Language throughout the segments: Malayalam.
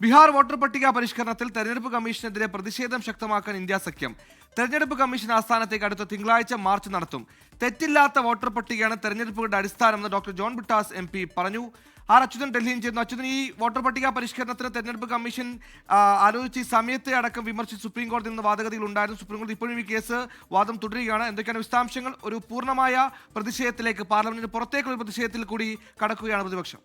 ബീഹാർ വോട്ടർ പട്ടിക പരിഷ്കരണത്തിൽ തെരഞ്ഞെടുപ്പ് കമ്മീഷനെതിരെ പ്രതിഷേധം ശക്തമാക്കാൻ ഇന്ത്യ സഖ്യം. തെരഞ്ഞെടുപ്പ് കമ്മീഷൻ ആസ്ഥാനത്തേക്ക് അടുത്ത തിങ്കളാഴ്ച മാർച്ച് നടത്തും. തെറ്റില്ലാത്ത വോട്ടർ പട്ടികയാണ് തെരഞ്ഞെടുപ്പുകളുടെ അടിസ്ഥാനമെന്ന് doctor John Brittas M P പറഞ്ഞു. ആർ അച്യുതൻ ഡൽഹിയിൽ ചേർന്നു അച്യുതൻ ഈ വോട്ടർ പട്ടിക പരിഷ്കരണത്തിന് തെരഞ്ഞെടുപ്പ് കമ്മീഷൻ ആലോചിച്ച് ഈ സമയത്തെ അടക്കം വിമർശിച്ച് സുപ്രീം കോടതി നിന്ന് വാദഗതികൾ ഉണ്ടായിരുന്നു. സുപ്രീം കോടതി ഇപ്പോഴും ഈ കേസ് വാദം തുടരുകയാണ്. എന്തൊക്കെയാണ് വിശദാംശങ്ങൾ? ഒരു പൂർണമായ പ്രതിഷേധത്തിലേക്ക് പാർലമെന്റിന് പുറത്തേക്കുള്ള പ്രതിഷേധത്തിൽ കൂടി കടക്കുകയാണ് പ്രതിപക്ഷം.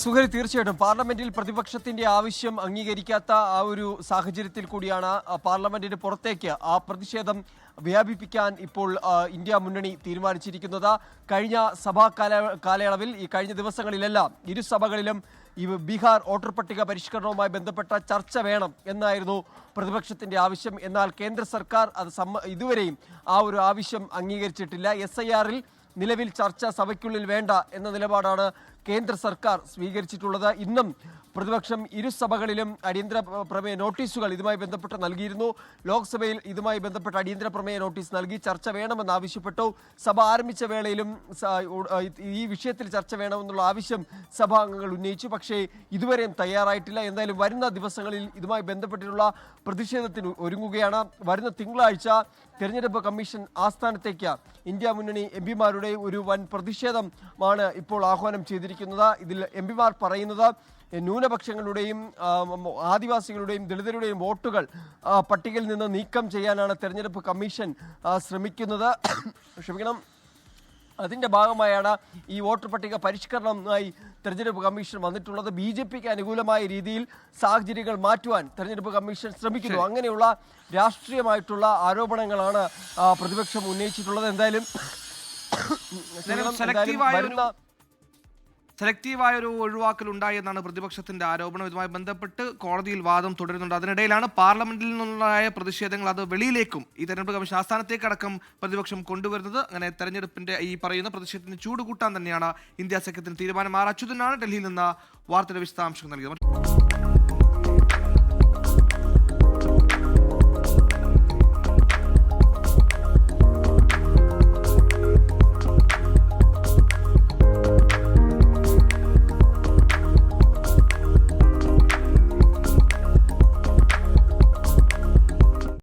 സുഹരി തീർച്ചയായിട്ടും. പാർലമെന്റിൽ പ്രതിപക്ഷത്തിന്റെ ആവശ്യം അംഗീകരിക്കാത്ത ആ ഒരു സാഹചര്യത്തിൽ കൂടിയാണ് പാർലമെന്റിന് പുറത്തേക്ക് ആ പ്രതിഷേധം വ്യാപിപ്പിക്കാൻ ഇപ്പോൾ ഇന്ത്യ മുന്നണി തീരുമാനിച്ചിരിക്കുന്നത്. കഴിഞ്ഞ സഭാ കാല കാലയളവിൽ ഈ കഴിഞ്ഞ ദിവസങ്ങളിലെല്ലാം ഇരു സഭകളിലും ഈ ബീഹാർ വോട്ടർ പട്ടിക പരിഷ്കരണവുമായി ബന്ധപ്പെട്ട ചർച്ച വേണം എന്നായിരുന്നു പ്രതിപക്ഷത്തിന്റെ ആവശ്യം. എന്നാൽ കേന്ദ്ര സർക്കാർ അത് ഇതുവരെയും ആ ഒരു ആവശ്യം അംഗീകരിച്ചിട്ടില്ല. എസ് നിലവിൽ ചർച്ച സഭയ്ക്കുള്ളിൽ വേണ്ട എന്ന നിലപാടാണ് കേന്ദ്ര സർക്കാർ സ്വീകരിച്ചിട്ടുള്ളത്. ഇന്നും പ്രതിപക്ഷം ഇരുസഭകളിലും അടിയന്തര പ്രമേയ നോട്ടീസുകൾ ഇതുമായി ബന്ധപ്പെട്ട് നൽകിയിരുന്നു. ലോക്സഭയിൽ ഇതുമായി ബന്ധപ്പെട്ട് അടിയന്തര പ്രമേയ നോട്ടീസ് നൽകി ചർച്ച വേണമെന്ന് ആവശ്യപ്പെട്ടു. സഭ ആരംഭിച്ച വേളയിലും ഈ വിഷയത്തിൽ ചർച്ച വേണമെന്നുള്ള ആവശ്യം സഭാംഗങ്ങൾ ഉന്നയിച്ചു. പക്ഷേ ഇതുവരെയും തയ്യാറായിട്ടില്ല. എന്തായാലും വരുന്ന ദിവസങ്ങളിൽ ഇതുമായി ബന്ധപ്പെട്ടിട്ടുള്ള പ്രതിഷേധത്തിന് ഒരുങ്ങുകയാണ്. വരുന്ന തിങ്കളാഴ്ച തെരഞ്ഞെടുപ്പ് കമ്മീഷൻ ആസ്ഥാനത്തേക്ക് ഇന്ത്യ മുന്നണി എം പിമാരുടെ ഒരു വൻ പ്രതിഷേധമാണ് ഇപ്പോൾ ആഹ്വാനം ചെയ്തിരിക്കുന്നത്. ഇതിൽ എം പിമാർ പറയുന്നത് ന്യൂനപക്ഷങ്ങളുടെയും ആദിവാസികളുടെയും ദളിതരുടെയും വോട്ടുകൾ പട്ടികയിൽ നിന്ന് നീക്കം ചെയ്യാനാണ് തെരഞ്ഞെടുപ്പ് കമ്മീഷൻ ശ്രമിക്കുന്നത്. ക്ഷമിക്കണം. അതിന്റെ ഭാഗമായാണ് ഈ വോട്ടർ പട്ടിക പരിഷ്കരണമായി തെരഞ്ഞെടുപ്പ് കമ്മീഷൻ വന്നിട്ടുള്ളത്. ബി ജെ പിക്ക് അനുകൂലമായ രീതിയിൽ സാഹചര്യങ്ങൾ മാറ്റുവാൻ തെരഞ്ഞെടുപ്പ് കമ്മീഷൻ ശ്രമിക്കുന്നു. അങ്ങനെയുള്ള രാഷ്ട്രീയമായിട്ടുള്ള ആരോപണങ്ങളാണ് പ്രതിപക്ഷം ഉന്നയിച്ചിട്ടുള്ളത്. എന്തായാലും വരുന്ന സെലക്റ്റീവായ ഒരു ഒഴിവാക്കൽ ഉണ്ടായെന്നാണ് പ്രതിപക്ഷത്തിന്റെ ആരോപണം. ഇതുമായി ബന്ധപ്പെട്ട് കോടതിയിൽ വാദം തുടരുന്നുണ്ട്. അതിനിടയിലാണ് പാർലമെന്റിൽ നിന്നുണ്ടായ പ്രതിഷേധങ്ങൾ അത് വെളിയിലേക്കും ഈ തെരഞ്ഞെടുപ്പ് കമ്മീഷൻ ആസ്ഥാനത്തേക്കടക്കം പ്രതിപക്ഷം കൊണ്ടുവരുന്നത്. അങ്ങനെ തെരഞ്ഞെടുപ്പിന്റെ ഈ പറയുന്ന പ്രതിഷേധത്തിന് ചൂട് കൂട്ടാൻ തന്നെയാണ് ഇന്ത്യ സഖ്യത്തിന് തീരുമാനം. ആർ അച്യുതനാണ് ഡൽഹിയിൽ നിന്ന് വാർത്തയുടെ വിശദാംശങ്ങൾ നൽകിയത്.